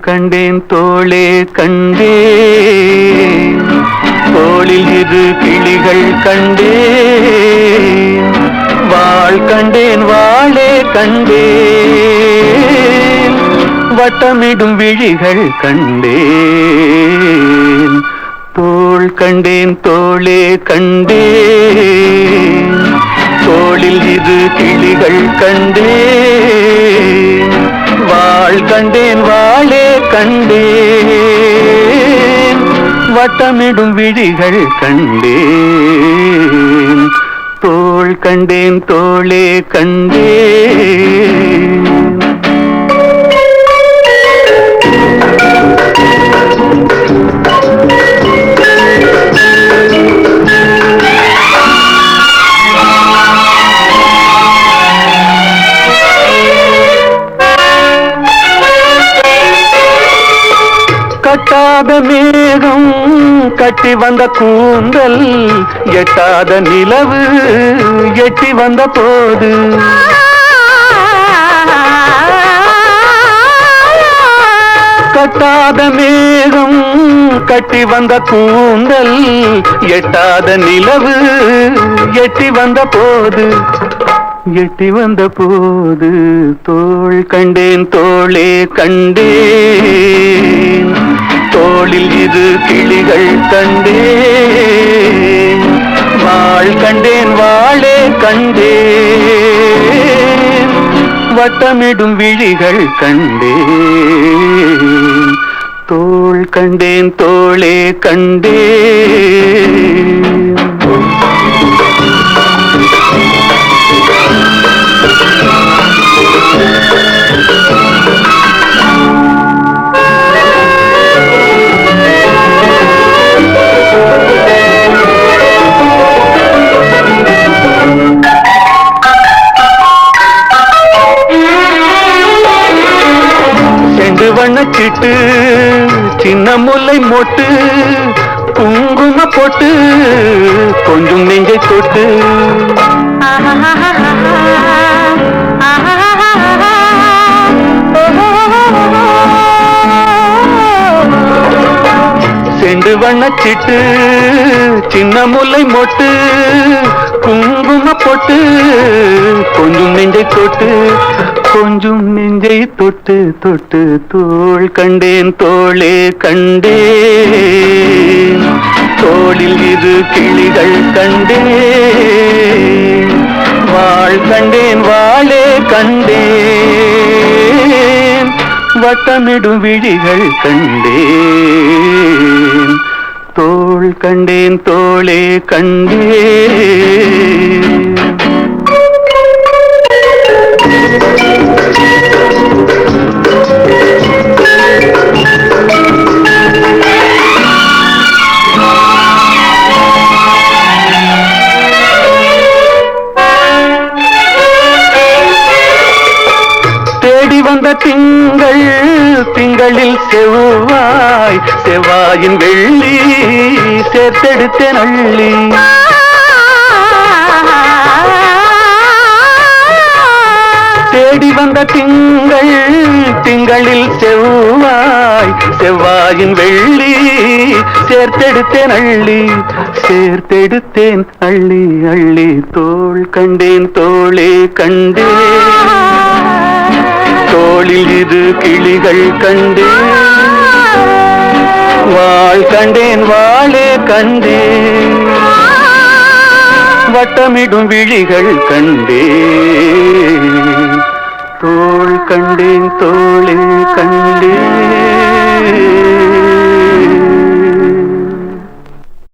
கண்டேன் தோளே கண்டே தோளில் இரு கிளிகள் கண்டே வாழ் கண்டேன் வாழே கண்டே வட்டமிடும் விழிகள் கண்டேன். தோள் கண்டேன் தோளே கண்டே தோளில் இரு கிளிகள் கண்டே வாழ் கண்டேன் வாழே கண்டேன். வட்டமிடும் விழிகள் கண்டேன். தோள் கண்டேன் தோளே கண்டேன். எட்டாத மேகம் கட்டி வந்த கூந்தல் எட்டாத நிலவு எட்டி வந்த போது. கட்டாத மேகம் கட்டி வந்த கூந்தல் எட்டாத நிலவு எட்டி வந்த போது. எட்டி வந்த போது தோள் கண்டேன் தோளே கண்டேன். தோளில் இரு கிளிகள் கண்டேன். வாழ் கண்டேன் வாழே கண்டேன். வட்டமிடும் விழிகள் கண்டேன். தோள் கண்டேன் தோளே கண்டேன். போட்டு சின்ன முல்லை மொட்டு குங்கும போட்டு கொஞ்சம் நெஞ்சை தொட்டு. செண்டு வண்ணச்சிட்டு சின்ன முல்லை மொட்டு குங்கும போட்டு கொஞ்சம் நெஞ்சை தொட்டு. கொஞ்சம் நெஞ்சை தொட்டு தொட்டு தோள் கண்டேன் தோளே கண்டேன். தோளில் இரு கிளிகள் கண்டேன். வாழ் கண்டேன் வாழே கண்டேன். வட்டமிடும் விழிகள் கண்டேன். தோள் கண்டேன் தோளே கண்டேன். செவ்வாய் செவ்வாயின் வெள்ளி சேர்த்தெடுத்த நள்ளி. தேடி வந்த திங்கள் திங்களில் செவ்வாய் செவ்வாயின் வெள்ளி சேர்த்தெடுத்தேன் அள்ளி சேர்த்தெடுத்தேன் அள்ளி அள்ளி தோல் கண்டேன் தோளே கண்டேன். தோளில் இரு கிளிகள் கண்டேன் வாழ் கண்டேன் வாழே கண்டேன் வட்டமிடும் விழிகள் கண்டேன் தோள் கண்டேன் தோளே கண்டேன்